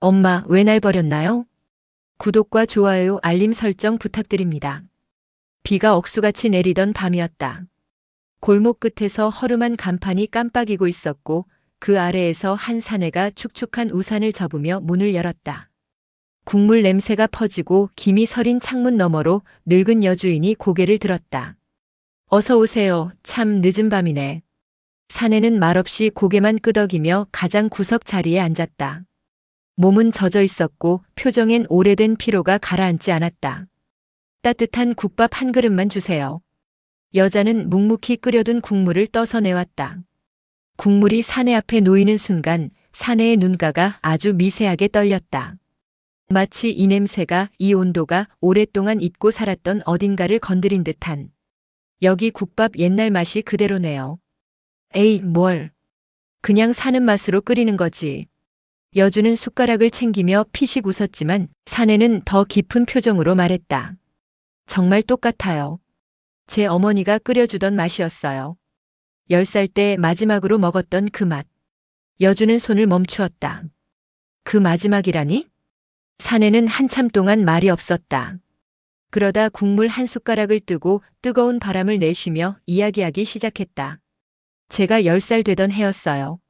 엄마, 왜 날 버렸나요? 구독과 좋아요, 알림 설정 부탁드립니다. 비가 억수같이 내리던 밤이었다. 골목 끝에서 허름한 간판이 깜빡이고 있었고 그 아래에서 한 사내가 축축한 우산을 접으며 문을 열었다. 국물 냄새가 퍼지고 김이 서린 창문 너머로 늙은 여주인이 고개를 들었다. 어서 오세요. 참 늦은 밤이네. 사내는 말없이 고개만 끄덕이며 가장 구석 자리에 앉았다. 몸은 젖어 있었고 표정엔 오래된 피로가 가라앉지 않았다. 따뜻한 국밥 한 그릇만 주세요. 여자는 묵묵히 끓여둔 국물을 떠서 내왔다. 국물이 사내 앞에 놓이는 순간 사내의 눈가가 아주 미세하게 떨렸다. 마치 이 냄새가 이 온도가 오랫동안 잊고 살았던 어딘가를 건드린 듯한 여기 국밥 옛날 맛이 그대로네요. 에이, 뭘. 그냥 사는 맛으로 끓이는 거지. 여주는 숟가락을 챙기며 피식 웃었지만 사내는 더 깊은 표정으로 말했다. 정말 똑같아요. 제 어머니가 끓여주던 맛이었어요. 열살때 마지막으로 먹었던 그 맛. 여주는 손을 멈추었다. 그 마지막이라니? 사내는 한참 동안 말이 없었다. 그러다 국물 한 숟가락을 뜨고 뜨거운 바람을 내쉬며 이야기하기 시작했다. 제가 열살 되던 해였어요.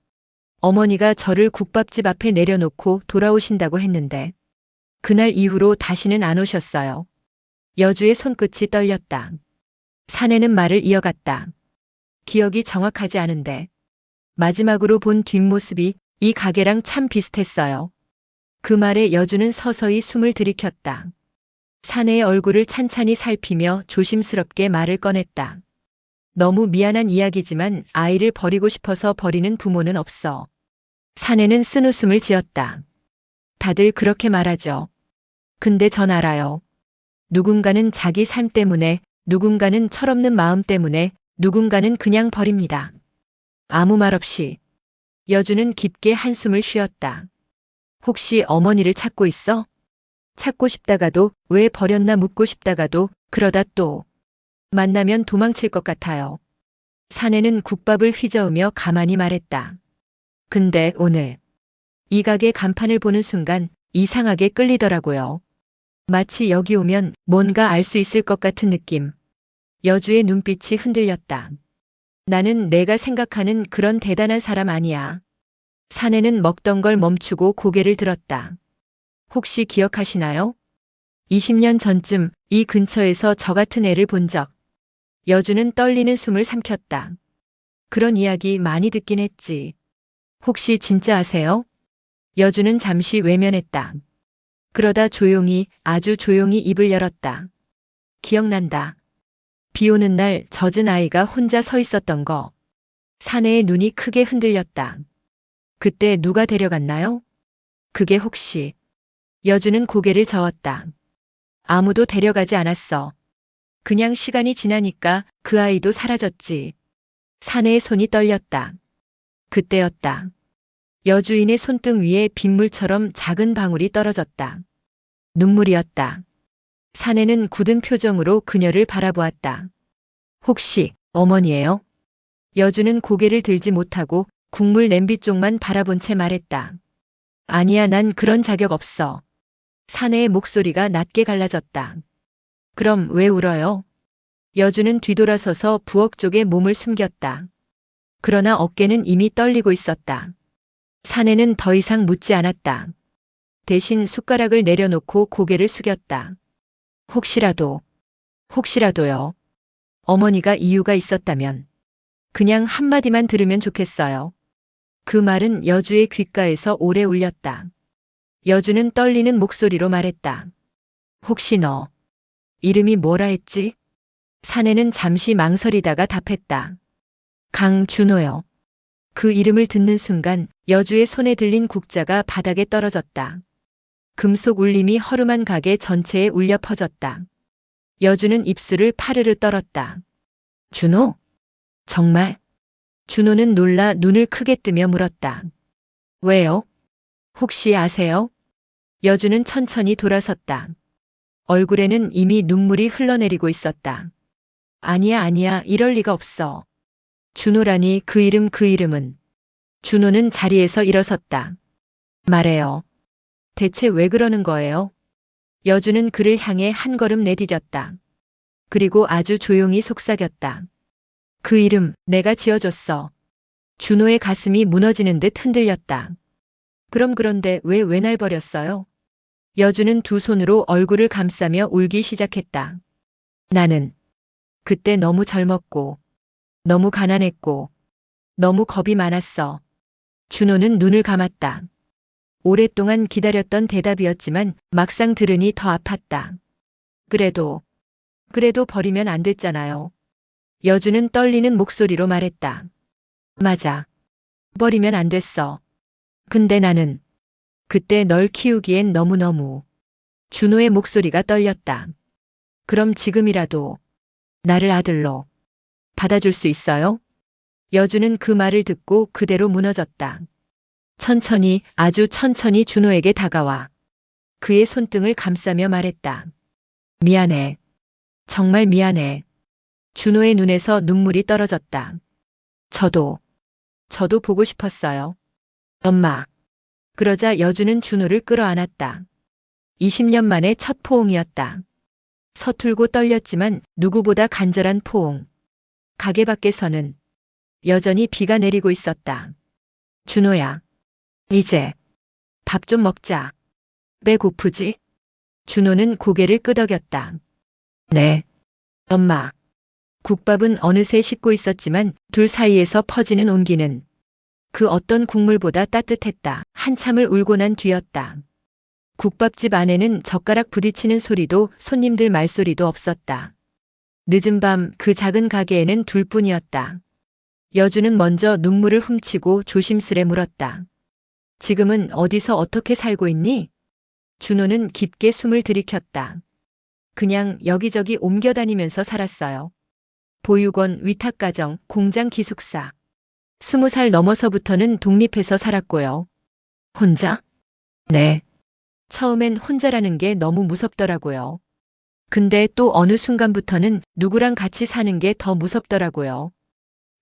어머니가 저를 국밥집 앞에 내려놓고 돌아오신다고 했는데 그날 이후로 다시는 안 오셨어요. 여주의 손끝이 떨렸다. 사내는 말을 이어갔다. 기억이 정확하지 않은데 마지막으로 본 뒷모습이 이 가게랑 참 비슷했어요. 그 말에 여주는 서서히 숨을 들이켰다. 사내의 얼굴을 찬찬히 살피며 조심스럽게 말을 꺼냈다. 너무 미안한 이야기지만 아이를 버리고 싶어서 버리는 부모는 없어. 사내는 쓴웃음을 지었다. 다들 그렇게 말하죠. 근데 전 알아요. 누군가는 자기 삶 때문에, 누군가는 철없는 마음 때문에, 누군가는 그냥 버립니다. 아무 말 없이. 여주는 깊게 한숨을 쉬었다. 혹시 어머니를 찾고 있어? 찾고 싶다가도 왜 버렸나 묻고 싶다가도 그러다 또 만나면 도망칠 것 같아요. 사내는 국밥을 휘저으며 가만히 말했다. 근데 오늘 이 가게 간판을 보는 순간 이상하게 끌리더라고요. 마치 여기 오면 뭔가 알 수 있을 것 같은 느낌. 여주의 눈빛이 흔들렸다. 나는 내가 생각하는 그런 대단한 사람 아니야. 사내는 먹던 걸 멈추고 고개를 들었다. 혹시 기억하시나요? 20년 전쯤 이 근처에서 저 같은 애를 본 적. 여주는 떨리는 숨을 삼켰다. 그런 이야기 많이 듣긴 했지. 혹시 진짜 아세요? 여주는 잠시 외면했다. 그러다 조용히, 아주 조용히 입을 열었다. 기억난다. 비 오는 날 젖은 아이가 혼자 서 있었던 거. 사내의 눈이 크게 흔들렸다. 그때 누가 데려갔나요? 그게 혹시. 여주는 고개를 저었다. 아무도 데려가지 않았어. 그냥 시간이 지나니까 그 아이도 사라졌지. 사내의 손이 떨렸다. 그때였다. 여주인의 손등 위에 빗물처럼 작은 방울이 떨어졌다. 눈물이었다. 사내는 굳은 표정으로 그녀를 바라보았다. 혹시 어머니예요? 여주는 고개를 들지 못하고 국물 냄비 쪽만 바라본 채 말했다. 아니야, 난 그런 자격 없어. 사내의 목소리가 낮게 갈라졌다. 그럼 왜 울어요? 여주는 뒤돌아서서 부엌 쪽에 몸을 숨겼다. 그러나 어깨는 이미 떨리고 있었다. 사내는 더 이상 묻지 않았다. 대신 숟가락을 내려놓고 고개를 숙였다. 혹시라도, 혹시라도요. 어머니가 이유가 있었다면 그냥 한마디만 들으면 좋겠어요. 그 말은 여주의 귓가에서 오래 울렸다. 여주는 떨리는 목소리로 말했다. 혹시 너 이름이 뭐라 했지? 사내는 잠시 망설이다가 답했다. 강준호요. 그 이름을 듣는 순간 여주의 손에 들린 국자가 바닥에 떨어졌다. 금속 울림이 허름한 가게 전체에 울려 퍼졌다. 여주는 입술을 파르르 떨었다. 준호? 정말? 준호는 놀라 눈을 크게 뜨며 물었다. 왜요? 혹시 아세요? 여주는 천천히 돌아섰다. 얼굴에는 이미 눈물이 흘러내리고 있었다. 아니야, 아니야, 이럴 리가 없어. 준호라니 그 이름 그 이름은. 준호는 자리에서 일어섰다. 말해요. 대체 왜 그러는 거예요? 여주는 그를 향해 한 걸음 내디뎠다. 그리고 아주 조용히 속삭였다. 그 이름 내가 지어줬어. 준호의 가슴이 무너지는 듯 흔들렸다. 그럼 그런데 왜 왜날 버렸어요? 여주는 두 손으로 얼굴을 감싸며 울기 시작했다. 나는 그때 너무 젊었고, 너무 가난했고, 너무 겁이 많았어. 준호는 눈을 감았다. 오랫동안 기다렸던 대답이었지만 막상 들으니 더 아팠다. 그래도, 그래도 버리면 안 됐잖아요. 여주는 떨리는 목소리로 말했다. 맞아. 버리면 안 됐어. 근데 나는 그때 널 키우기엔 너무너무 준호의 목소리가 떨렸다. 그럼 지금이라도 나를 아들로 받아줄 수 있어요? 여주는 그 말을 듣고 그대로 무너졌다. 천천히 아주 천천히 준호에게 다가와 그의 손등을 감싸며 말했다. 미안해. 정말 미안해. 준호의 눈에서 눈물이 떨어졌다. 저도, 저도 보고 싶었어요. 엄마. 그러자 여주는 준호를 끌어안았다. 20년 만에 첫 포옹이었다. 서툴고 떨렸지만 누구보다 간절한 포옹. 가게 밖에서는 여전히 비가 내리고 있었다. 준호야. 이제 밥 좀 먹자. 배 고프지? 준호는 고개를 끄덕였다. 네. 엄마. 국밥은 어느새 식고 있었지만 둘 사이에서 퍼지는 온기는 그 어떤 국물보다 따뜻했다. 한참을 울고 난 뒤였다. 국밥집 안에는 젓가락 부딪히는 소리도 손님들 말소리도 없었다. 늦은 밤 그 작은 가게에는 둘뿐이었다. 여주는 먼저 눈물을 훔치고 조심스레 물었다. 지금은 어디서 어떻게 살고 있니? 준호는 깊게 숨을 들이켰다. 그냥 여기저기 옮겨 다니면서 살았어요. 보육원, 위탁가정, 공장 기숙사. 스무 살 넘어서부터는 독립해서 살았고요. 혼자? 네. 처음엔 혼자라는 게 너무 무섭더라고요. 근데 또 어느 순간부터는 누구랑 같이 사는 게 더 무섭더라고요.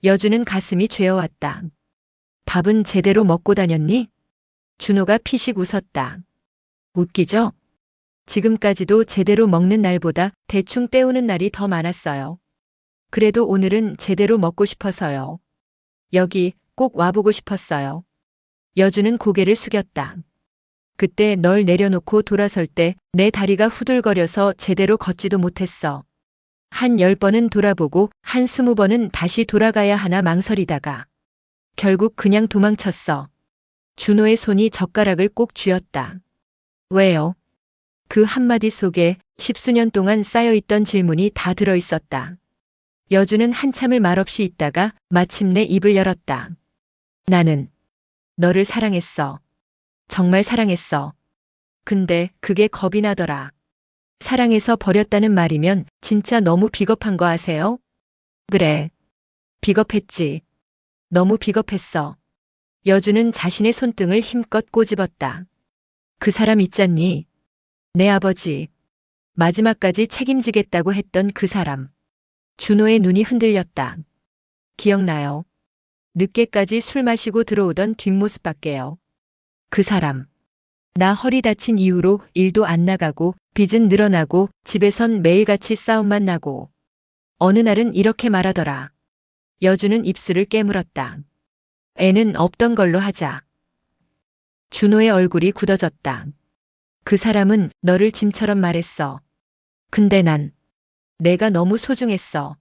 여주는 가슴이 죄어왔다. 밥은 제대로 먹고 다녔니? 준호가 피식 웃었다. 웃기죠? 지금까지도 제대로 먹는 날보다 대충 때우는 날이 더 많았어요. 그래도 오늘은 제대로 먹고 싶어서요. 여기 꼭 와보고 싶었어요. 여주는 고개를 숙였다. 그때 널 내려놓고 돌아설 때 내 다리가 후들거려서 제대로 걷지도 못했어. 한열 번은 돌아보고 한 스무 번은 다시 돌아가야 하나 망설이다가 결국 그냥 도망쳤어. 준호의 손이 젓가락을 꼭 쥐었다. 왜요? 그 한마디 속에 십수년 동안 쌓여있던 질문이 다 들어있었다. 여주는 한참을 말없이 있다가 마침내 입을 열었다. 나는 너를 사랑했어. 정말 사랑했어. 근데 그게 겁이 나더라. 사랑해서 버렸다는 말이면 진짜 너무 비겁한 거 아세요? 그래. 비겁했지. 너무 비겁했어. 여주는 자신의 손등을 힘껏 꼬집었다. 그 사람 있잖니. 내 아버지. 마지막까지 책임지겠다고 했던 그 사람. 준호의 눈이 흔들렸다. 기억나요. 늦게까지 술 마시고 들어오던 뒷모습밖에요. 그 사람. 나 허리 다친 이후로 일도 안 나가고 빚은 늘어나고 집에선 매일같이 싸움만 나고 어느 날은 이렇게 말하더라. 여주는 입술을 깨물었다. 애는 없던 걸로 하자. 준호의 얼굴이 굳어졌다. 그 사람은 너를 짐처럼 말했어. 근데 난 내가 너무 소중했어.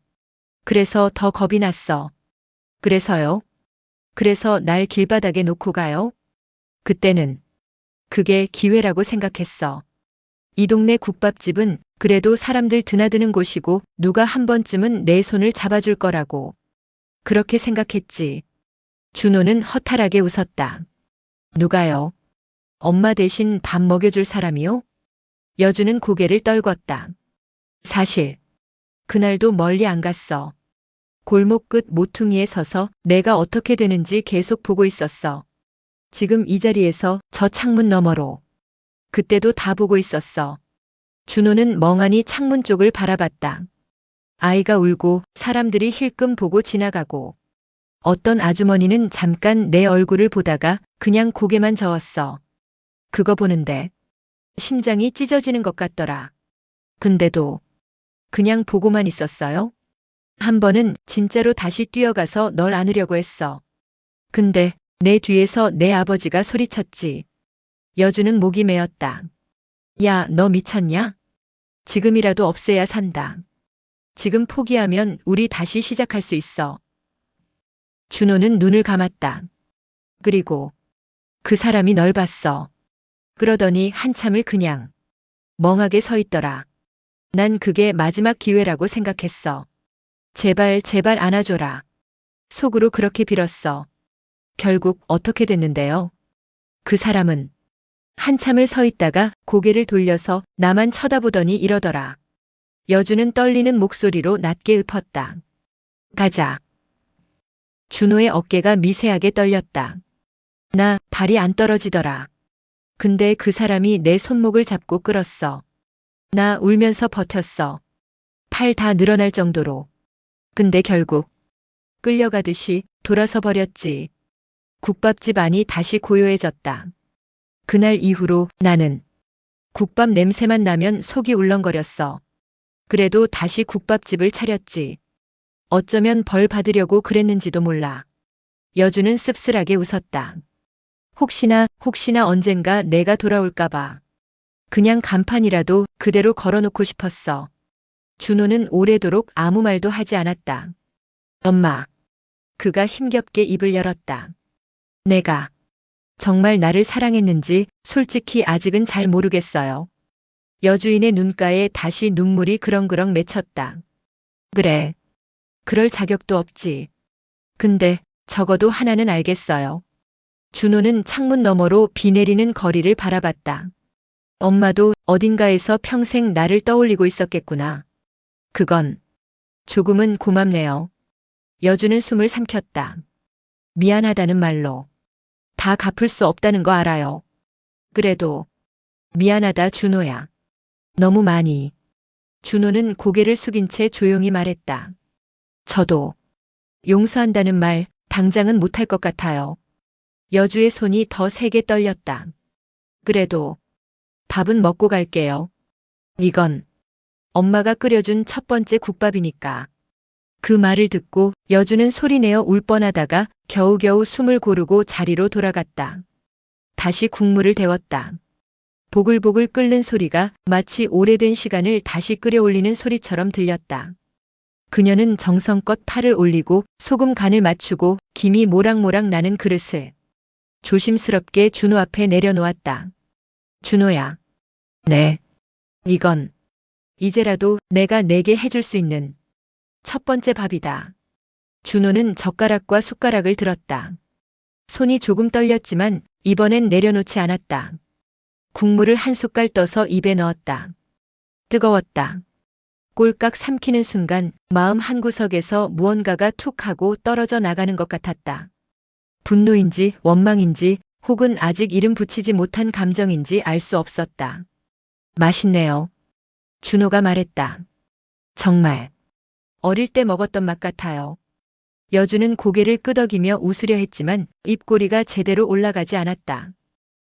그래서 더 겁이 났어. 그래서요? 그래서 날 길바닥에 놓고 가요? 그때는 그게 기회라고 생각했어. 이 동네 국밥집은 그래도 사람들 드나드는 곳이고 누가 한 번쯤은 내 손을 잡아줄 거라고. 그렇게 생각했지. 준호는 허탈하게 웃었다. 누가요? 엄마 대신 밥 먹여줄 사람이요? 여주는 고개를 떨궜다. 사실, 그날도 멀리 안 갔어. 골목 끝 모퉁이에 서서 내가 어떻게 되는지 계속 보고 있었어. 지금 이 자리에서 저 창문 너머로. 그때도 다 보고 있었어. 준호는 멍하니 창문 쪽을 바라봤다. 아이가 울고 사람들이 힐끔 보고 지나가고 어떤 아주머니는 잠깐 내 얼굴을 보다가 그냥 고개만 저었어. 그거 보는데 심장이 찢어지는 것 같더라. 근데도 그냥 보고만 있었어요? 한 번은 진짜로 다시 뛰어가서 널 안으려고 했어. 근데 내 뒤에서 내 아버지가 소리쳤지. 여주는 목이 메었다. 야, 너 미쳤냐? 지금이라도 없애야 산다. 지금 포기하면 우리 다시 시작할 수 있어. 준호는 눈을 감았다. 그리고 그 사람이 널 봤어. 그러더니 한참을 그냥 멍하게 서 있더라. 난 그게 마지막 기회라고 생각했어. 제발, 제발 안아줘라. 속으로 그렇게 빌었어. 결국 어떻게 됐는데요? 그 사람은 한참을 서 있다가 고개를 돌려서 나만 쳐다보더니 이러더라. 여주는 떨리는 목소리로 낮게 읊었다. 가자. 준호의 어깨가 미세하게 떨렸다. 나 발이 안 떨어지더라. 근데 그 사람이 내 손목을 잡고 끌었어. 나 울면서 버텼어. 팔 다 늘어날 정도로. 근데 결국 끌려가듯이 돌아서 버렸지. 국밥집 안이 다시 고요해졌다. 그날 이후로 나는 국밥 냄새만 나면 속이 울렁거렸어. 그래도 다시 국밥집을 차렸지. 어쩌면 벌 받으려고 그랬는지도 몰라. 여주는 씁쓸하게 웃었다. 혹시나, 혹시나 언젠가 내가 돌아올까봐. 그냥 간판이라도 그대로 걸어놓고 싶었어. 준호는 오래도록 아무 말도 하지 않았다. 엄마. 그가 힘겹게 입을 열었다. 내가 정말 나를 사랑했는지 솔직히 아직은 잘 모르겠어요. 여주인의 눈가에 다시 눈물이 그렁그렁 맺혔다. 그래. 그럴 자격도 없지. 근데 적어도 하나는 알겠어요. 준호는 창문 너머로 비 내리는 거리를 바라봤다. 엄마도 어딘가에서 평생 나를 떠올리고 있었겠구나. 그건 조금은 고맙네요. 여주는 숨을 삼켰다. 미안하다는 말로. 다 갚을 수 없다는 거 알아요. 그래도 미안하다 준호야. 너무 많이. 준호는 고개를 숙인 채 조용히 말했다. 저도 용서한다는 말 당장은 못할 것 같아요. 여주의 손이 더 세게 떨렸다. 그래도 밥은 먹고 갈게요. 이건 엄마가 끓여준 첫 번째 국밥이니까. 그 말을 듣고 여주는 소리내어 울 뻔하다가 겨우겨우 숨을 고르고 자리로 돌아갔다. 다시 국물을 데웠다. 보글보글 끓는 소리가 마치 오래된 시간을 다시 끓여올리는 소리처럼 들렸다. 그녀는 정성껏 팔을 올리고 소금 간을 맞추고 김이 모락모락 나는 그릇을 조심스럽게 준호 앞에 내려놓았다. 준호야. 네. 이건 이제라도 내가 내게 해줄 수 있는 첫 번째 밥이다. 준호는 젓가락과 숟가락을 들었다. 손이 조금 떨렸지만 이번엔 내려놓지 않았다. 국물을 한 숟갈 떠서 입에 넣었다. 뜨거웠다. 꼴깍 삼키는 순간 마음 한구석에서 무언가가 툭 하고 떨어져 나가는 것 같았다. 분노인지 원망인지 혹은 아직 이름 붙이지 못한 감정인지 알 수 없었다. 맛있네요. 준호가 말했다. 정말. 어릴 때 먹었던 맛 같아요. 여주는 고개를 끄덕이며 웃으려 했지만 입꼬리가 제대로 올라가지 않았다.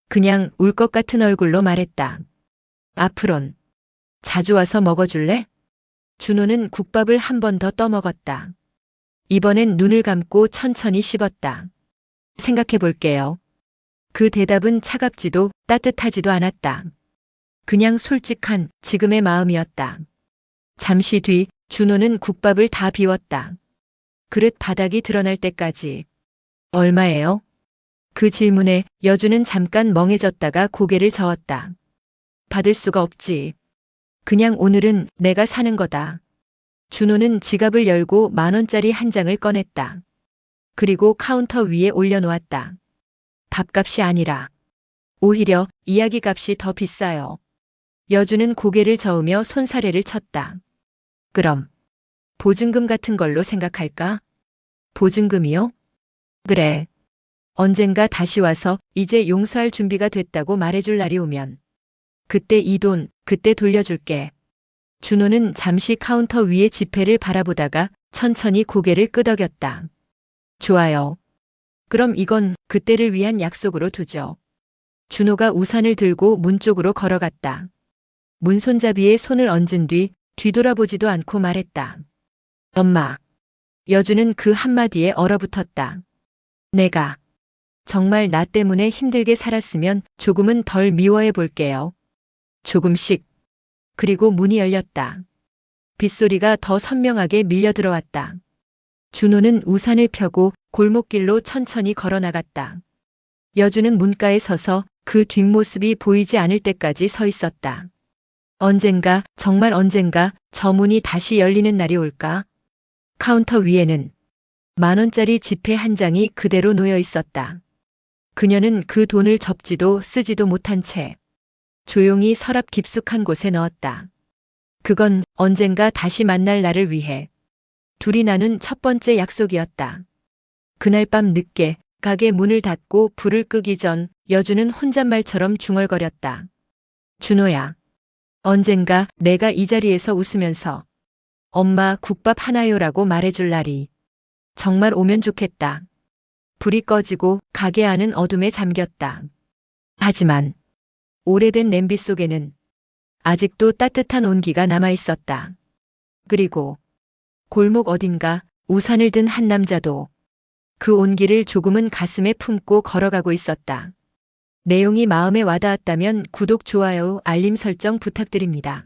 그냥 울 것 같은 얼굴로 말했다. 앞으론 자주 와서 먹어줄래? 준호는 국밥을 한 번 더 떠먹었다. 이번엔 눈을 감고 천천히 씹었다. 생각해 볼게요. 그 대답은 차갑지도 따뜻하지도 않았다. 그냥 솔직한 지금의 마음이었다. 잠시 뒤 준호는 국밥을 다 비웠다. 그릇 바닥이 드러날 때까지. 얼마예요? 그 질문에 여주는 잠깐 멍해졌다가 고개를 저었다. 받을 수가 없지. 그냥 오늘은 내가 사는 거다. 준호는 지갑을 열고 만 원짜리 한 장을 꺼냈다. 그리고 카운터 위에 올려놓았다. 밥값이 아니라 오히려 이야기 값이 더 비싸요. 여주는 고개를 저으며 손사래를 쳤다. 그럼 보증금 같은 걸로 생각할까? 보증금이요? 그래. 언젠가 다시 와서 이제 용서할 준비가 됐다고 말해줄 날이 오면 그때 이 돈 그때 돌려줄게. 준호는 잠시 카운터 위의 지폐를 바라보다가 천천히 고개를 끄덕였다. 좋아요. 그럼 이건 그때를 위한 약속으로 두죠. 준호가 우산을 들고 문 쪽으로 걸어갔다. 문 손잡이에 손을 얹은 뒤 뒤돌아보지도 않고 말했다. 엄마. 여주는 그 한마디에 얼어붙었다. 내가 정말 나 때문에 힘들게 살았으면 조금은 덜 미워해 볼게요. 조금씩. 그리고 문이 열렸다. 빗소리가 더 선명하게 밀려 들어왔다. 준호는 우산을 펴고 골목길로 천천히 걸어 나갔다. 여주는 문가에 서서 그 뒷모습이 보이지 않을 때까지 서 있었다. 언젠가, 정말 언젠가 저 문이 다시 열리는 날이 올까? 카운터 위에는 만 원짜리 지폐 한 장이 그대로 놓여 있었다. 그녀는 그 돈을 접지도 쓰지도 못한 채 조용히 서랍 깊숙한 곳에 넣었다. 그건 언젠가 다시 만날 날을 위해 둘이 나눈 첫 번째 약속이었다. 그날 밤 늦게 가게 문을 닫고 불을 끄기 전 여주는 혼잣말처럼 중얼거렸다. 준호야. 언젠가 내가 이 자리에서 웃으면서 엄마 국밥 하나요라고 말해줄 날이 정말 오면 좋겠다. 불이 꺼지고 가게 안은 어둠에 잠겼다. 하지만 오래된 냄비 속에는 아직도 따뜻한 온기가 남아 있었다. 그리고 골목 어딘가 우산을 든 한 남자도 그 온기를 조금은 가슴에 품고 걸어가고 있었다. 내용이 마음에 와닿았다면 구독, 좋아요, 알림 설정 부탁드립니다.